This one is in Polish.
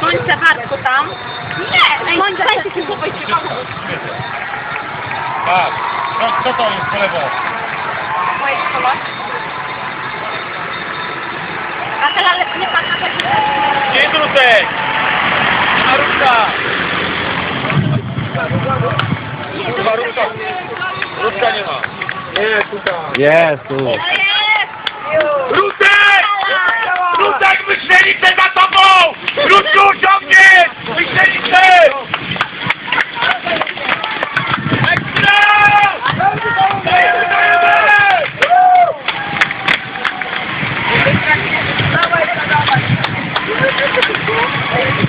Słońce Bartku tam. Nie! Słońce się chłopajcie Tak. No, co to jest po lewo? Moje szkoła. A teraz nie patrz na takie... Nie drutek! A ruszka! Chyba ruszka. Ruszka nie ma. Nie, tutaj. Jest tu. Goed, u Ik ook niet! Ik zit! Thank you.